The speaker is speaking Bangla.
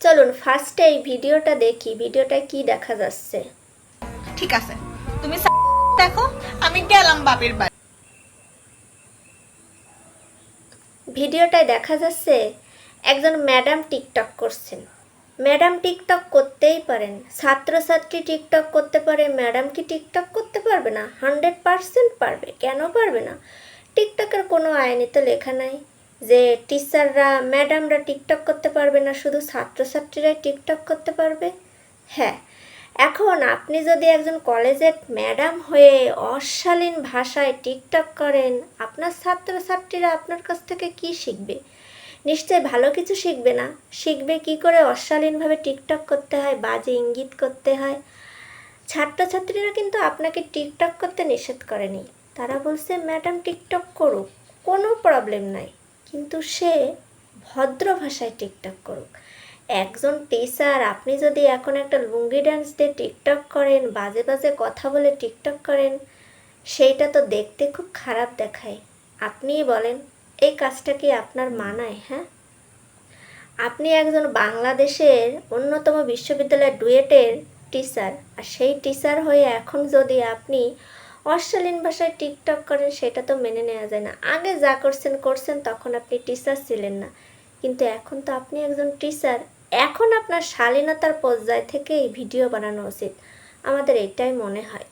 চলুন ফার্স্টে এই ভিডিওটা দেখি ভিডিওটায় কি দেখা যাচ্ছে। ঠিক আছে তুমি দেখো আমি গেলাম বাপের বাড়ি। ভিডিওটায় দেখা যাচ্ছে একজন ম্যাডাম টিকটক করছেন। ম্যাডাম টিকটক করতেই পারেন। ছাত্রছাত্রী টিকটক করতে পারে ম্যাডাম কি টিকটক করতে পারবে না? হান্ড্রেড পারসেন্ট পারবে। কেন পারবে না? টিকটকের কোনো আইনে তো লেখা নাই। যে টিচাররা ম্যাডামরা টিকটক করতে পারবে না, শুধু ছাত্রছাত্রীরাই টিকটক করতে পারবে? হ্যাঁ। এখন আপনি যদি একজন কলেজের ম্যাডাম হয়ে অশালীন ভাষায় টিকটক করেন, আপনার ছাত্রছাত্রীরা আপনার কাছ থেকে কি শিখবে? নিশ্চয়ই ভালো কিছু শিখবে না। শিখবে কি করে অশালীনভাবে টিকটক করতে হয়, বাজে ইঙ্গিত করতে হয়? ছাত্রছাত্রীরা কিন্তু আপনাকে টিকটক করতে নিষেধ করেনি। তারা বলছে ম্যাডাম টিকটক করুক, কোনো প্রবলেম নাই। কিন্তু সে ভদ্র ভাষায় টিকটক করুক। একজন টিচার আপনি যদি এখন একটা লুঙ্গি ডান্স দিয়ে টিকটক করেন, বাজে বাজে কথা বলে টিকটক করেন, সেইটা তো দেখতে খুব খারাপ দেখায়। আপনিই বলেন, এই কাজটা কি আপনার মানায়? হ্যাঁ? আপনি একজন বাংলাদেশের অন্যতম বিশ্ববিদ্যালয়ের ডুয়েটের টিচার আর সেই টিচার হয়ে এখন যদি আপনি অশ্লীল ভাষায় টিকটক করেন সেটা তো মেনে নেওয়া যায় না। আগে যা করছেন করছেন, তখন আপনি টিচার ছিলেন না। কিন্তু এখন তো আপনি একজন টিচার এখন আপনার শালীনতার পর্যায় থেকে এই ভিডিও বানানো উচিত। আমাদের এটাই মনে হয়।